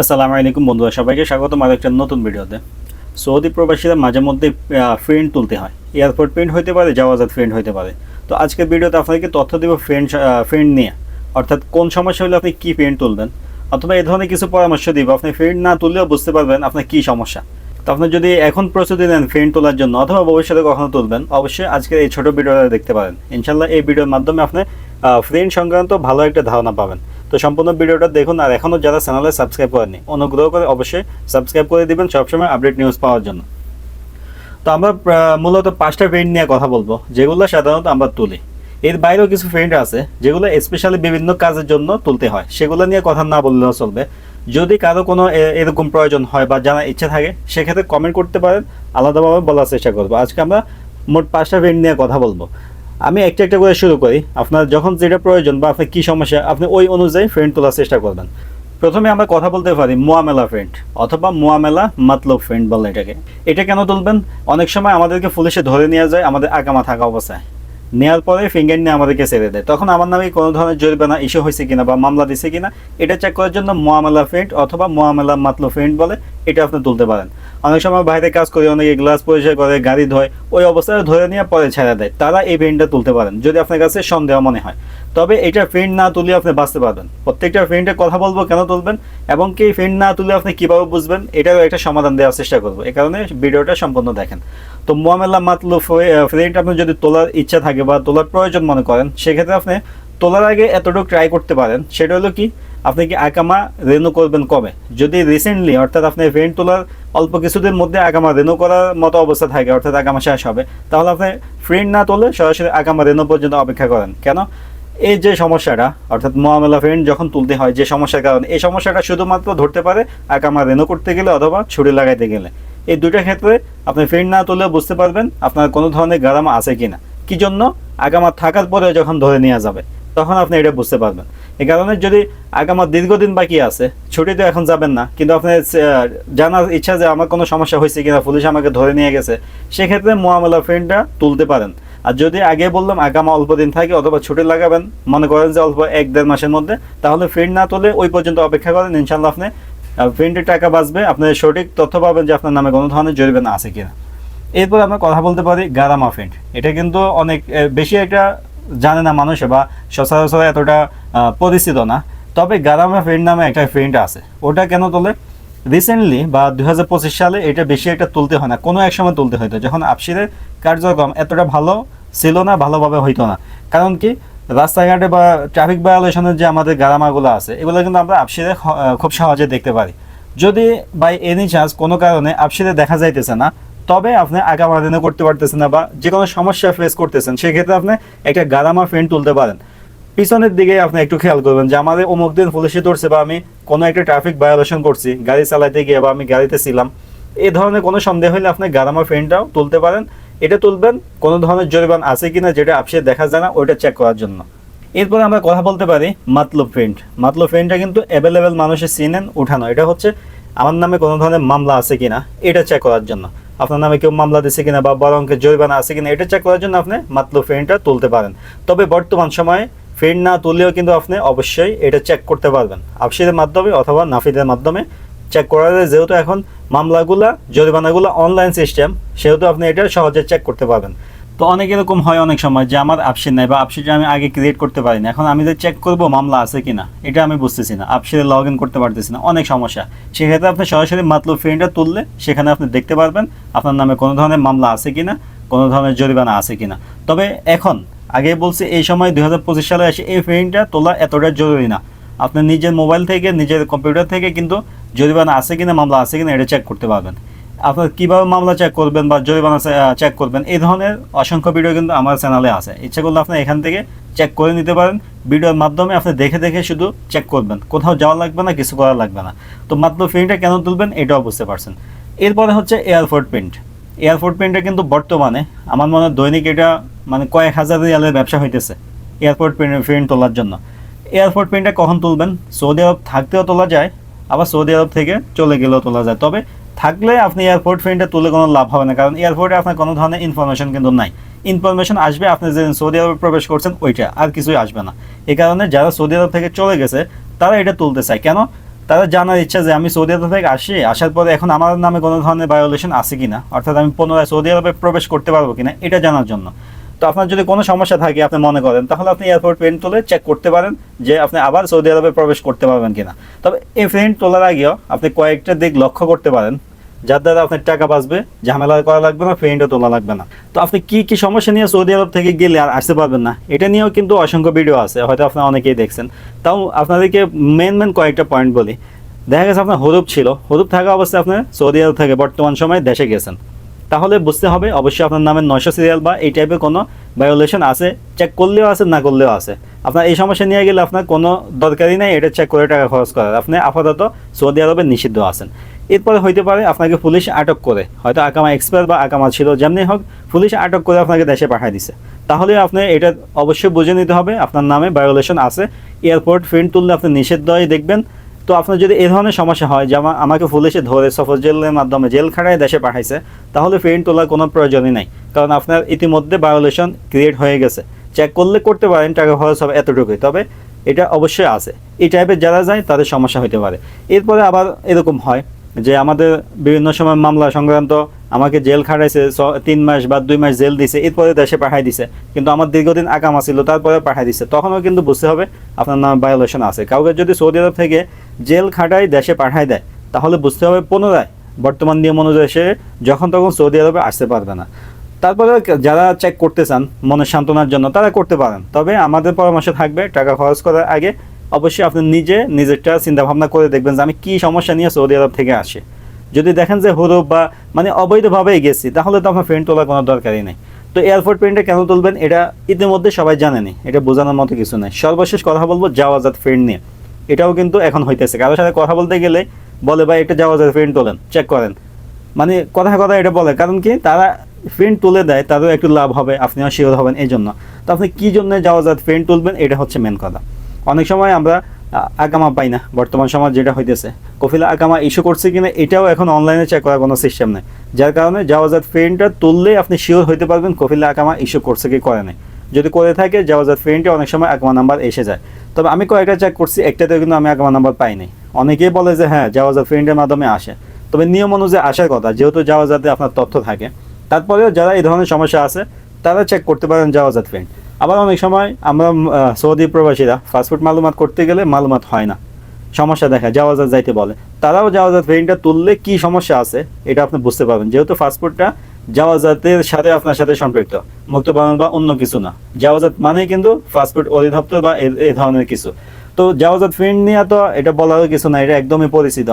আসসালামু আলাইকুম বন্ধুরা, সবাইকে স্বাগতম আর একটা নতুন ভিডিওতে। সৌদি প্রবাসীরা মাঝে মধ্যে ফ্রেন্ড তুলতে হয়। এয়ারপোর্ট প্রিন্ট হতে পারে যাওয়াজাত ফ্রেন্ড হতে পারে। তো আজকের ভিডিওতে আপনাকে তথ্য দেব ফ্রেন্ড ফ্রেন্ড নিয়ে। অর্থাৎ কোন সমস্যা হলে আপনি কী ফ্রেন্ড তুলবেন? অথবা এই ধরনের কিছু পরামর্শ দিব। আপনি ফ্রেন্ড না তুললেও বুঝতে পারবেন আপনার কী সমস্যা। তো আপনি যদি এখন প্রস্তুতি নেন ফ্রেন্ড তোলার জন্য অথবা ভবিষ্যতে কখনো তুলবেন, অবশ্যই আজকের এই ছোটো ভিডিওটা দেখতে পারেন। ইনশাল্লাহ এই ভিডিওর মাধ্যমে আপনি ফ্রেন্ড সংক্রান্ত ভালো একটা ধারণা পাবেন। তো সম্পূর্ণ ভিডিওটা দেখুন আর এখনও যারা চ্যানেলে সাবস্ক্রাইব করেননি, অনুগ্রহ করে অবশ্যই সাবস্ক্রাইব করে দিবেন সবসময় আপডেট নিউজ পাওয়ার জন্য। তো আমরা মূলত পাঁচটা ফ্রেন্ড নিয়ে কথা বলব, যেগুলো সাধারণত আমরা তুলি। এর বাইরেও কিছু ফ্রেন্ড আছে, যেগুলো স্পেশালি বিভিন্ন কাজের জন্য তুলতে হয়। সেগুলো নিয়ে কথা না বললেও চলবে। যদি কারও কোনো এরকম প্রয়োজন হয় বা জানার ইচ্ছা থাকে, সেক্ষেত্রে কমেন্ট করতে পারেন। আলাদাভাবে বলার চেষ্টা করব। আজকে আমরা মোট পাঁচটা ফ্রেন্ড নিয়ে কথা বলব। আমি একটা একটা করে শুরু করি। আপনার যখন যেটা প্রয়োজন বা আপনার কী সমস্যা, আপনি ওই অনুযায়ী ফ্রেন্ড তোলার চেষ্টা করবেন। প্রথমে আমরা কথা বলতে পারি মোয়ামেলা ফ্রেন্ড অথবা মোয়ামেলা মাতলব ফ্রেন্ড বলে এটাকে। এটা কেন তুলবেন? অনেক সময় আমাদেরকে পুলিশে ধরে নিয়ে যায় আমাদের আগামা থাকা অবস্থায়। নেওয়ার পরে ফিঙ্গার নিয়ে আমাদেরকে ছেড়ে দেয়। তখন আমার নামে কোনো ধরনের জরিমানা ইস্যু হয়েছে কিনা বা মামলা দিছে কিনা, এটা চেক করার জন্য মোয়ামেলা ফ্রেন্ড অথবা মোয়ামেলা মাতলো ফ্রেন্ড বলে এটা আপনি তুলতে পারেন। অনেক সময় বাইরে কাজ করে, অনেকে গ্লাস পরিষ্কার করে, গাড়ি ধোয়, ওই অবস্থায় ধরে নিয়ে পরে ছেড়ে দেয়। তারা এই ফ্রেন্ডটা তুলতে পারেন, যদি আপনার কাছে সন্দেহ মনে হয়। তবে এটা ফ্রেন্ড না তুলে আপনি বাঁচতে পারবেন। প্রত্যেকটা ফ্রেন্ডের কথা বলব কেন তুলবেন, এবং কি ফ্রেন্ড না তুলে আপনি কীভাবে বুঝবেন, এটারও একটা সমাধান দেওয়ার চেষ্টা করব। এই কারণে ভিডিওটা সম্পূর্ণ দেখেন। তো মোয়ামেলা মাতলু ফ্রেন্ড আপনি যদি তোলার ইচ্ছা থাকে বা তোলার প্রয়োজন মনে করেন, সেক্ষেত্রে আপনি তোলার আগে এতটুকু ট্রাই করতে পারেন। সেটা হলো কি আপনি কি আকামা রেনু করবেন কবে? যদি রিসেন্টলি অর্থাৎ আপনি ফ্রেন্ড তোলার অল্প কিছুদিন মধ্যে আগামা রেনু করার মতো অবস্থা থাকে, অর্থাৎ আগামা শেষ হবে, তাহলে আপনি ফ্রেন্ড না তোলে সরাসরি আগামা রেনু পর্যন্ত অপেক্ষা করেন। কেন? এই যে সমস্যাটা, অর্থাৎ মোয়ামেলা ফ্রেন্ড যখন তুলতে হয়, যে সমস্যার কারণে, এই সমস্যাটা শুধুমাত্র ধরতে পারে আকামা রেনু করতে গেলে অথবা ছুরি লাগাইতে গেলে। এই দুটো ক্ষেত্রে আপনি ফ্রেন্ড না তুললেও বুঝতে পারবেন আপনার কোনো ধরনের গারামা আছে কিনা। কি জন্য? আগামা থাকার পরে যখন ধরে নেওয়া যাবে। তখন আপনি এটা বুঝতে পারবেন। এই কারণে যদি আগামা দীর্ঘদিন বাকি আছে ছুটিতে এখন যাবেন না, কিন্তু আপনার জানার ইচ্ছা যে আমার কোনো সমস্যা হয়েছে কিনা, পুলিশ আমাকে ধরে নিয়ে গেছে, সেক্ষেত্রে মোয়ামেলা ফ্রেন্ডটা তুলতে পারেন। আর যদি আগে বললাম আগামা অল্প দিন থাকে, অথবা ছুটি লাগাবেন, মনে করেন যে অল্প এক দেড় মাসের মধ্যে, তাহলে ফ্রেন্ড না তুলে ওই পর্যন্ত অপেক্ষা করেন ইনশাল্লাহ আপনি ফ্রেন্ডের টাকা বাঁচবে, আপনি সঠিক তথ্য পাবেন যে আপনার নামে কোনো ধরনের জরিমানা আছে কিনা। এরপর আমরা কথা বলতে পারি গারামা ফ্রেন্ড এটা কিন্তু অনেক বেশি একটা জানে না মানুষ বা সচরাচর এতটা পরিচিত না। তবে গারামা ফ্রেন্ড নামে একটা ফ্রেন্ড আছে। ওটা কেন তোলে? রিসেন্টলি বা দুই হাজার পঁচিশ সালে এটা বেশি একটা তুলতে হয় না। কোনো এক সময় তুলতে হইতো যখন আপসিরের কার্যক্রম এতটা ভালো ছিল না, ভালোভাবে হইতো না। কারণ কি? রাস্তাঘাটে বা ট্রাফিক ভায়োলেশনের যে আমাদের গারামাগুলো আছে, এগুলো কিন্তু আমরা আপসিরে খুব সহজে দেখতে পারি। যদি বাই এনি চান্স কোনো কারণে আপসিরে দেখা যাইতেছে না তবে আপনি আগামা দিনে করতে পারতেছেন না বা যে কোনো সমস্যা ফেস করতেছেন, সেক্ষেত্রে আপনি একটা গারামা ফ্রেন্ড তুলতে পারেন। পিছনের দিকে আপনি একটু খেয়াল করবেন যে আমাদের অমুক দিন পুলিশে ধরছে বা আমি কোনো একটা ট্রাফিক ভায়োলেশন করছি, গাড়ি চালাইতে গিয়ে বা আমি গাড়িতে ছিলাম। এ ধরনের কোনো সন্দেহ হলে আপনি গারামা ফ্রেন্ডটাও তুলতে পারেন। এটা তুলবেন, কোনো ধরনের জরিমান আছে কিনা যেটা আপসে দেখা যায় না, ওইটা চেক করার জন্য। এরপরে আমরা কথা বলতে পারি মাতলব ফ্রেন্ড মাতলব ফ্রেন্ডটা কিন্তু অ্যাভেলেবেল মানুষের চিনেন, উঠানো। এটা হচ্ছে, আমার নামে কোনো ধরনের মামলা আছে কিনা, এটা চেক করার জন্য। আপনার নামে কেউ মামলা দিচ্ছে কিনা বা বড় অঙ্কের জরিমানা আছে কিনা, এটা চেক করার জন্য আপনি মাত্র ফ্রেন্ডটা তুলতে পারেন। তবে বর্তমান সময়ে ফ্রেন্ড না তুললেও কিন্তু আপনি অবশ্যই এটা চেক করতে পারবেন। আফসিদের মাধ্যমে অথবা নাফিদের মাধ্যমে চেক করা যায়, যেহেতু এখন মামলাগুলা, জরিমানাগুলো অনলাইন সিস্টেম সেহেতু আপনি এটা সহজে চেক করতে পারবেন। তো অনেক এরকম হয় অনেক সময় যে আমার আপসির নাই বা আপসিটা আমি আগে ক্রিয়েট করতে পারি না। এখন আমি যে চেক করব মামলা আছে কিনা, এটা আমি বুঝতেছি না। আপসিরে লগ ইন করতে পারতেছি না। অনেক সমস্যা। সেক্ষেত্রে আপনি সরাসরি মাতলব ফ্রেন্ডটা তুললে সেখানে আপনি দেখতে পারবেন আপনার নামে কোনো ধরনের মামলা আছে কিনা, কোনো ধরনের জরিমানা আছে কিনা। তবে এখন, আগে বলছি এই সময় দু হাজার পঁচিশ সালে এসে এই ফ্রেন্ডটা তোলা এতটা জরুরি না। আপনি নিজের মোবাইল থেকে, নিজের কম্পিউটার থেকে কিন্তু জরিমানা আছে কিনা, মামলা আছে কিনা, এটা চেক করতে পারবেন। আপনার কীভাবে মামলা চেক করবেন বা জরিমানা চেক করবেন, এই ধরনের অসংখ্য ভিডিও কিন্তু আমার চ্যানেলে আছে। ইচ্ছা করলে আপনি এখান থেকে চেক করে নিতে পারেন। ভিডিওর মাধ্যমে আপনি দেখে দেখে শুধু চেক করবেন। কোথাও যাওয়া লাগবে না, কিছু করা লাগবে না। তো মাত্র ফিনটা কেন তুলবেন, এটাও বুঝতে পারছেন। এরপরে হচ্ছে এয়ারপোর্ট প্রিন্ট এয়ারপোর্ট প্রিন্টটা কিন্তু বর্তমানে আমার মনে হয় দৈনিক এটা মানে কয়েক হাজার রিয়ালের ব্যবসা হইতেছে এয়ারপোর্ট প্রিন্ট প্রিন্ট তোলার জন্য। এয়ারপোর্ট প্রিন্টটা কখন তুলবেন? সৌদি আরব থাকতেও তোলা যায়, আবার সৌদি আরব থেকে চলে গেলেও তোলা যায়। তবে থাকলে আপনি এয়ারপোর্ট প্রিন্টটা তুলে কোনো লাভ হবে না, কারণ এয়ারপোর্টে আপনার কোনো ধরনের ইনফরমেশন কিন্তু নাই। ইনফরমেশন আসবে, আপনি যে সৌদি আরবে প্রবেশ করছেন, ওইটা, আর কিছুই আসবে না। এই কারণে যারা সৌদি আরব থেকে চলে গেছে, তারা এটা তুলতে চায়। কেন? তারা জানার ইচ্ছা যে আমি সৌদি আরব থেকে আসি, আসার পরে এখন আমার নামে কোনো ধরনের ভায়োলেশন আছে কিনা? অর্থাৎ আমি পুনরায় সৌদি আরবে প্রবেশ করতে পারব কিনা, এটা জানার জন্য। তো আপনার যদি কোনো সমস্যা থাকে আপনি মনে করেন, তাহলে আপনি এয়ারপোর্ট প্রিন্ট তুলে চেক করতে পারেন যে আপনি আবার সৌদি আরবে প্রবেশ করতে পারবেন কিনা। তবে এই প্রিন্ট তোলার আগেও আপনি কয়েকটা দিক লক্ষ্য করতে পারেন, যার দ্বারা আপনার টাকা বাঁচবে, ঝামেলা করা লাগবে না প্রিন্টও তোলা লাগবে না। তো আপনি কি কি সমস্যা নিয়ে সৌদি আরব থেকে গেলে আর আসতে পারবেন না, এটা নিয়েও কিন্তু অসংখ্য ভিডিও আছে, হয়তো আপনারা অনেকেই দেখছেন। তাও আপনাদেরকে মেন মেন কয়েকটা পয়েন্ট বলি। দেখা গেছে আপনার হরুপ ছিল হরুপ থাকা অবস্থায় আপনি সৌদি আরব থেকে বর্তমান সময়ে দেশে গেছেন। তাহলে বুঝতে হবে, অবশ্যই আপনার নামে নয়শো সিরিয়াল বা এই টাইপের কোনো ভায়োলেশন আছে। চেক করলেও আছে, না করলেও আছে। আপনার এই সমস্যা নিয়ে গেলে আপনার কোনো দরকারই নেই, এটা চেক করে টাকা খরচ করার। আপনি আপাতত সৌদি আরবে নিষিদ্ধ আছেন। এরপরে হইতে পারে আপনাকে পুলিশ আটক করে। হয়তো আকামা এক্সপায়ার বা আকামা ছিল, যেমনি হোক, পুলিশ আটক করে আপনাকে দেশে পাঠিয়ে দিছে। তাহলে আপনি এটা অবশ্যই বুঝে নিতে হবে, আপনার নামে ভায়োলেশন আছে। এয়ারপোর্ট ফিল্ড তুললে আপনি নিষিদ্ধ হয়ে দেখবেন। তো আপনার যদি এ ধরনের সমস্যা হয়, যেমন আমাকে পুলিশে ধরে সফর জেলের মাধ্যমে জেল খাটায় দেশে পাঠাইছে, তাহলে ফেন তোলার কোনো প্রয়োজনই নাই। কারণ আপনার ইতিমধ্যে বায়োলেশন ক্রিয়েট হয়ে গেছে। চেক করলে করতে পারেন, টাকা খরচ হবে এতটুকুই। তবে এটা অবশ্যই আছে। এই টাইপের যারা যায়, তাদের সমস্যা হতে পারে। এরপরে আবার এরকম হয় যে আমাদের বিভিন্ন সময় মামলা সংক্রান্ত আমাকে জেল খাটাইছে তিন মাস বা দুই মাস জেল দিছে, এরপরে দেশে পাঠাই দিছে। কিন্তু আমার দীর্ঘদিন আকামা ছিল তারপরে পাঠাই দিছে। তখনও কিন্তু বুঝতে হবে আপনার নাম ভায়োলেশন আছে। কাউকে যদি সৌদি আরব থেকে জেল খাটাই দেশে পাঠাই দেয়, তাহলে বুঝতে হবে পুনরায় বর্তমান নিয়ম অনুযায়ী সে যখন তখন সৌদি আরবে আসতে পারবে না। তারপরে যারা চেক করতে চান, মনের সান্ত্বনার জন্য, তারা করতে পারেন। তবে আমাদের পরামর্শ থাকবে টাকা খরচ করার আগে অবশ্যই আপনি নিজে, নিজেরটা চিন্তা ভাবনা করে দেখবেন যে আমি কী সমস্যা নিয়ে সৌদি আরব থেকে আসি। যদি দেখেন যে হরুপ বা মানে অবৈধভাবেই গেছি, তাহলে তো আমার প্রিন্ট তোলার কোনো দরকারই নেই। তো এয়ারপোর্ট প্রিন্টে কেন তুলবেন? এটা ইতিমধ্যে সবাই জানেনি, এটা বোঝানোর মতো কিছু নেই। সর্বশেষ কথা বলব, জাওয়াজাত প্রিন্ট নিয়ে। এটাও কিন্তু এখন হইতেছে। কারোর সাথে কথা বলতে গেলে বলে, ভাই একটা জাওয়াজাত প্রিন্ট তোলেন চেক করেন। মানে কথা কথা এটা বলে, কারণ কি? তারা ফ্রেন্ড তুলে দেয়, তারও একটু লাভ হবে, আপনিও শিওর হবেন এই জন্য তো আপনি কী জন্য জাওয়াজাত ফ্রেন্ড তুলবেন? এটা হচ্ছে মেন কথা। অনেক সময় আমরা আ, আকামা পাই না বর্তমান সময় যেটা হইতেছে। কফিলা আকামা ইস্যু করছে কিনা এটাও এখন অনলাইনে চেক করার কোনো সিস্টেম নেই। যার কারণে জাওয়াজাত প্রিন্টটা তুললে আপনি শিওর হইতে পারবেন কফিলা আকামা ইস্যু করছে কি করে নাই। যদি করে থাকে জাওয়াজাত প্রিন্টে অনেক সময় আকামা নাম্বার এসে যায়। তবে আমি কয়েকটা চেক করছি একটাতেও কিন্তু আমি আকামা নাম্বার পাই অনেকেই বলে যে হ্যাঁ জাওয়াজাত প্রিন্টের মাধ্যমে আসে। তবে নিয়ম অনুযায়ী আসার কথা যেহেতু জাওয়াজাতে আপনার তথ্য থাকে। তারপরেও যারা এই ধরনের সমস্যা আছে তারা চেক করতে পারেন জাওয়াজাত প্রিন্ট আবার অনেক সময় আমরা সৌদি প্রবাসীরা ফাস্টফুড মালুমাত করতে গেলে মালুমাত হয় না। সমস্যা দেখা, জাওয়াজাত যাইতে বলে। তারাও জাওয়াজাত ভেরিয়েন্টটা তুললে কি সমস্যা আছে, এটা আপনি বুঝতে পারবেন। যেহেতু ফাস্টফুডটা জাওয়াজাতের সাথে আপনার সাথে সম্পৃক্ত, মুক্ত বানান বা অন্য কিছু না। জাওয়াজাত মানে কিন্তু ফাস্টফুড অধিদপ্তর বা এই ধরনের কিছু। তো জাওয়াজাত ফ্রেন্ড নিয়ে তো এটা বলারও কিছু না, এটা একদমই পরিচিত।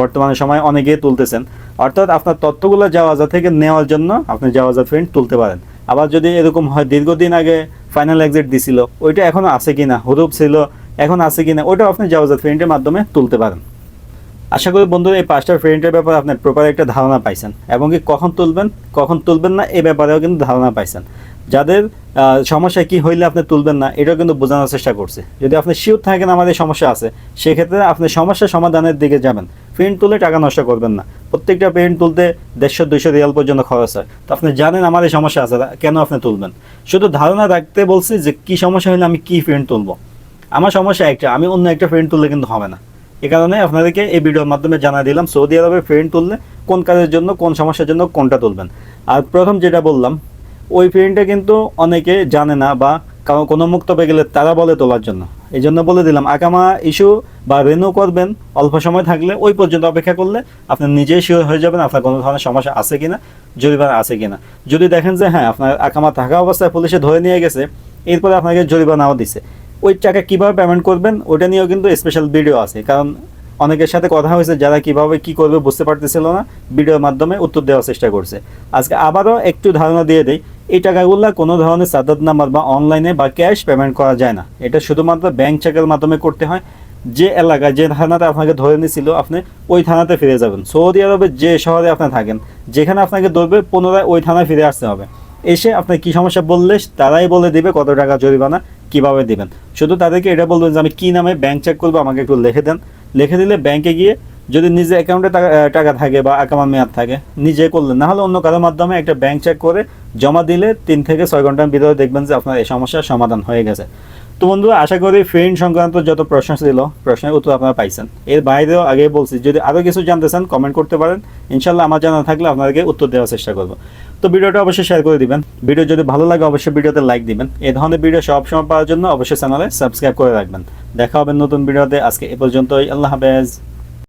বর্তমানে সময় অনেকেই তুলতেছেন। অর্থাৎ আপনার তথ্যগুলো জাওয়াজা থেকে নেওয়ার জন্য আপনি জাওয়াজাত ফ্রেন্ড তুলতে পারেন। আবার যদি এরকম হয়, দীর্ঘদিন আগে ফাইনাল এক্সিট দিছিল। ওইটা এখনও আছে কিনা, হুরুপ ছিল, এখন আছে কিনা ওটাও আপনি জাওয়াজাত ফ্রেন্ডের মাধ্যমে তুলতে পারেন। আশা করি বন্ধুরা, এই পাঁচটা ফ্রেন্ডের ব্যাপারে আপনার প্রপার একটা ধারণা পাইছেন এবং কি কখন তুলবেন কখন তুলবেন না এই ব্যাপারেও কিন্তু ধারণা পাইছেন। যাদের সমস্যা কি হইলে আপনি তুলবেন না, এটাও কিন্তু বোঝানোর চেষ্টা করছে। যদি আপনি শিওর থাকেন আমাদের সমস্যা আছে, সেক্ষেত্রে আপনি সমস্যা সমাধানের দিকে যাবেন। প্রিন্ট তুলে টাকা নষ্ট করবেন না। প্রত্যেকটা প্রিন্ট তুলতে দেড়শো, দুইশো রিয়াল পর্যন্ত খরচ হয়। তো আপনি জানেন আমাদের সমস্যা আছে কেন আপনি তুলবেন? শুধু ধারণা রাখতে বলছি যে কি সমস্যা হলে আমি কি প্রিন্ট তুলবো। আমার সমস্যা একটা, আমি অন্য একটা প্রিন্ট তুললে কিন্তু হবে না। এ কারণে আপনাদেরকে এই ভিডিওর মাধ্যমে জানা দিলাম, সৌদি আরবে প্রিন্ট তুললে কোন কাজের জন্য, কোন সমস্যার জন্য কোনটা তুলবেন। আর প্রথম যেটা বললাম, ওই প্রিন্টটা কিন্তু অনেকে জানে না বা কোনো মুক্তবে গেলে তারা বলে তোলার জন্য। এই জন্য বলে দিলাম, আকামা ইস্যু বা রেনু করবেন, অল্প সময় থাকলে ওই পর্যন্ত অপেক্ষা করলে আপনি নিজেই শিওর হয়ে যাবেন আপনার কোনো ধরনের সমস্যা আছে কিনা, জরিমানা আছে কিনা। যদি দেখেন যে হ্যাঁ আপনার আকামা থাকা অবস্থায় পুলিশে ধরে নিয়ে গেছে, এরপরে আপনাকে জরিমানাও দিছে। ওই টাকা কীভাবে পেমেন্ট করবেন ওটা নিয়েও কিন্তু স্পেশাল ভিডিও আছে। কারণ অনেকের সাথে কথা হয়েছে, যারা কীভাবে কি করবে বুঝতে পারতেছিল না ভিডিওর মাধ্যমে উত্তর দেওয়ার চেষ্টা করছে। আজকে আবারও একটু ধারণা দিয়ে দেই, এই টাকাগুলো কোনো ধরনের সাদাত নাম্বার বা অনলাইনে বা ক্যাশ পেমেন্ট করা যায় না। এটা শুধুমাত্র ব্যাংক চেকের মাধ্যমে করতে হয় যে এলাকায় যে থানাতে আপনাকে ধরে নিয়েছিল, আপনি ওই থানাতে ফিরে যাবেন। সৌদি আরবে যে শহরে আপনি থাকেন, যেখানে আপনাকে ধরবে, পুনরায় ওই থানায় ফিরে আসতে হবে। এসে আপনার কি সমস্যা বললে তারাই বলে দিবে কত টাকা জরিমানা, কীভাবে দিবেন। শুধু তাদেরকে এটা বলবেন যে, আমি কি নামে ব্যাংক চেক করব, আমাকে একটু লিখে দেন। লিখে দিলে ব্যাংকে গিয়ে যদি নিজে অ্যাকাউন্টে টাকা থাকে বা আকামা মেয়াদ থাকে, নিজে করলেন। না হলে অন্য কারোর মাধ্যমে একটা ব্যাংক চেক করে জমা দিলে তিন থেকে ছয় ঘণ্টার ভিতরে দেখবেন যে আপনার এই সমস্যার সমাধান হয়ে গেছে। তো বন্ধু, আশা করি ফ্রেন্ড সংক্রান্ত যত প্রশ্ন ছিল, প্রশ্নের উত্তর আপনারা পাইছেন। এর বাইরেও আগে বলছি, যদি আরও কিছু জানতে চান কমেন্ট করতে পারেন। ইনশাল্লাহ আমার জানা থাকলে আপনাদেরকে উত্তর দেওয়ার চেষ্টা করব। তো ভিডিওটা অবশ্যই শেয়ার করে দিবেন। ভিডিও যদি ভালো লাগে, অবশ্যই ভিডিওতে লাইক দিবেন। এ ধরনের ভিডিও সবসময় পাওয়ার জন্য অবশ্যই চ্যানেলে সাবস্ক্রাইব করে রাখবেন। দেখা হবে নতুন ভিডিওতে আজকে এ পর্যন্তই। আল্লাহ হাফেজ।